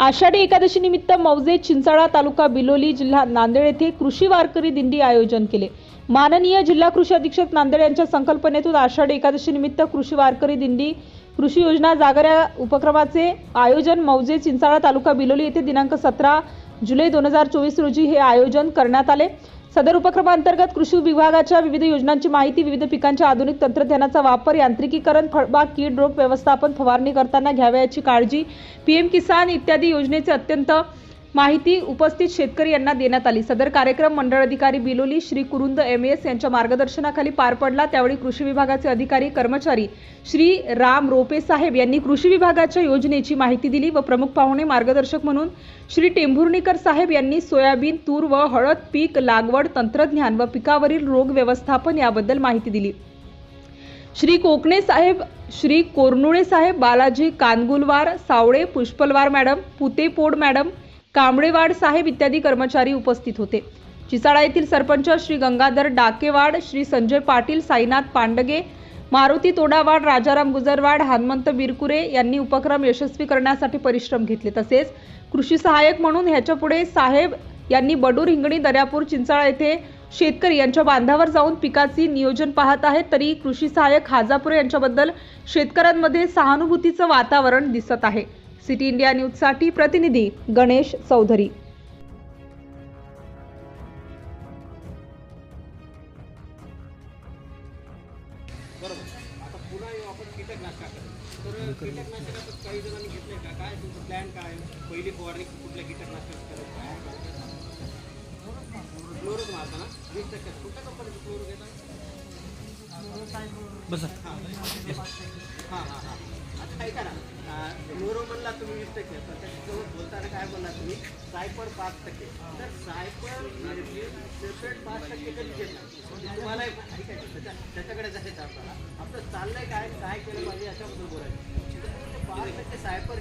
आषाढी एकादशी निमित्त मौजे चिंचाळा तालुका बिलोली जिल्हा नांदेड येथे कृषी वारकरी दिंडी आयोजन केले. माननीय जिल्हा कृषी अधीक्षक नांदेड यांच्या संकल्पनेतून आषाढी एकादशी निमित्त कृषी वारकरी दिंडी कृषी योजना जागऱ्या उपक्रमाचे आयोजन मौजे चिंचाळा तालुका बिलोली येथे दिनांक सतरा जुलै दोन हजार चोवीस रोजी हे आयोजन करण्यात आले. सदर उपक्रमांतर्गत कृषी विभागाच्या विविध योजनांची माहिती विविध पिकांच्या आधुनिक तंत्रज्ञानाचा वापर यांत्रिकीकरण फळबाग कीड रोग व्यवस्थापन फवारणी करताना घ्यावयाची काळजी पीएम किसान इत्यादी योजनेचे अत्यंत माहिती उपस्थित शेतकरी यांना देण्यात आली. सदर कार्यक्रम मंडळ अधिकारी बिलोली श्री कुरुंद एम. एस. यांच्या मार्गदर्शनाखाली पार पडला. त्यावेळी कृषी विभागाचे अधिकारी कर्मचारी श्री राम रोपे साहेब यांनी कृषी विभागाच्या योजनेची माहिती दिली व प्रमुख पाहुणे मार्गदर्शक म्हणून श्री टेंभुर्णीकर साहेब यांनी सोयाबीन तूर व हळद पीक लागवड तंत्रज्ञान व पिकावरील रोग व्यवस्थापन याबद्दल माहिती दिली. श्री कोकणे साहेब श्री कोरनुळे साहेब बालाजी कानगुलवार सावळे पुष्पलवार मॅडम पुतेपोड मॅडम कांबळेवाड साहेब इत्यादी कर्मचारी उपस्थित होते. चिसाळा येथील सरपंच श्री गंगाधर डाकेवाड श्री संजय पाटील साईनाथ पांडगे मारुती तोडावाड राजाराम गुजरवाड हनुमंत बिरकुरे यांनी उपक्रम यशस्वी करण्यासाठी परिश्रम घेतले. तसेच कृषी सहाय्यक म्हणून ह्याच्यापुढे साहेब यांनी बडूर हिंगणी दर्यापूर चिंचाळा येथे शेतकरी यांच्या बांधावर जाऊन पिकाची नियोजन पाहत आहेत. तरी कृषी सहाय्यक हाजापुरे यांच्याबद्दल शेतकऱ्यांमध्ये सहानुभूतीचं वातावरण दिसत आहे. सिटी इंडिया न्यूजसाठी प्रतिनिधी गणेश चौधरी. काय काय काय बस. हां हां हां आता ऐका ना क्लोरो म्हणला तुम्ही वीस टक्के. तर त्याच्यासोबत बोलताना काय बोलला तुम्ही? सायपड पाच टक्के. तर सायपड सेपरेट म्हणजे पाच टक्के कधी घेतला तुम्हाला त्याच्याकडे जायचं आपल्याला आपलं चाललंय काय?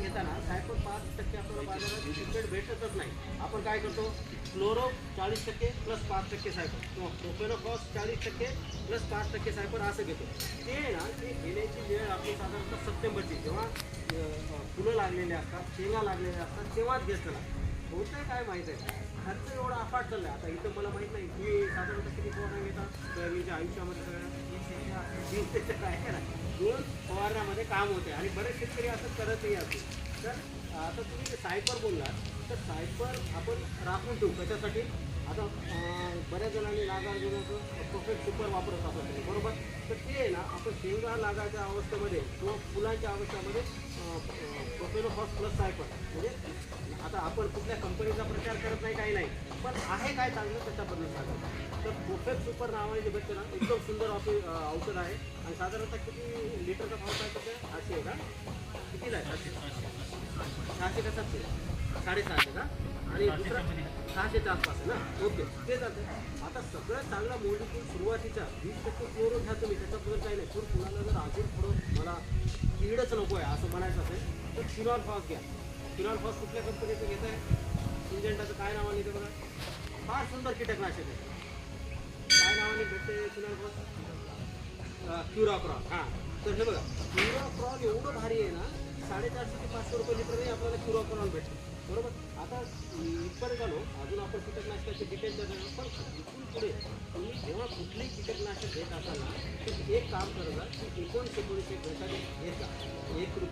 घेताना सायपर पाच टक्के आपल्याला बाजारात सेपरेट भेटतच नाही. आपण काय करतो? क्लोरो चाळीस टक्के प्लस पाच टक्के सायपर किंवा प्रोपेनोकॉस चाळीस टक्के प्लस पाच टक्के सायपर असं घेतो. ते ना ते घेण्याची वेळ आपली साधारणतः सप्टेंबरची. जेव्हा फुलं लागलेले असतात शेंगा लागलेल्या असतात तेव्हाच घेतलं ना. होतंय काय माहीत आहे? खर्च एवढा अफाट आहे आता इथं मला माहीत नाही तुम्ही साधारणतः किती फवारण्या घेता? सोयाबीनच्या आयुष्यामध्ये सगळ्या तीन ते चार आहे ना दोन फवारण्यामध्ये काम होते आणि बरेच शेतकरी असं करतही असतो तर आता तुम्ही जे सायपर बोललात तर सायपर आपण राखून ठेवू कशासाठी आता बऱ्याच जणांनी नागार्जुनाचं परफेक्ट सुपर वापरत असतात बरोबर तर ते आहे ना आपण शेंगा लागाच्या अवस्थेमध्ये किंवा फुलांच्या अवस्थेमध्ये प्रोफेनोफॉस प्लस सायपर म्हणजे आता आपण कुठल्या कंपनीचा करत नाही काही नाही. पण आहे काय चांगलं त्याच्याबद्दल सांगा तर परफेक्ट सुपर नावाने जे भेटते ना एकदम सुंदर ऑफिस औषध आहे. आणि साधारणतः किती लिटरचा भाव काय त्याचा आठशे आहे का? कितीला आहे? सातशे सहाशे का सातशे? साडेसहाशे का? आणि दुसरा सहाशेच्या आसपास आहे ना? ओके. ते जातं आता सगळ्यात चांगला मोडीतून सुरुवातीच्या वीस टक्के कोरून घ्या तुम्ही. त्याच्याबद्दल काही नाही. पण कुणाला जर अजून थोडं मला कीडच नको आहे असं म्हणायचं असेल तर फिनॉल फॉस घ्या. फिनॉल फॉस कुठल्या कंपनीचं घेत आहे इंजंटाचं काय नावाने ते बघा. फार सुंदर कीटकनाशक आहे. काय नावाने भेटते फिनॉल फॉस हां. तर हे बघा क्युराक्रॉल एवढं भारी आहे ना साडेचारशे ते पाचशे रुपये लिटरने आपल्याला क्युराक्रॉन भेटते. बरोबर? आता इथपर्यंत आलो अजून आपण कीटकनाशकाचे डिटेल देणार पण इथून पुढे तुम्ही जेव्हा कुठलेही कीटकनाशक घेत असाल ना तर एक काम करत जा की एकोणीस एकोणीस एक घंटा घेत एक रुपये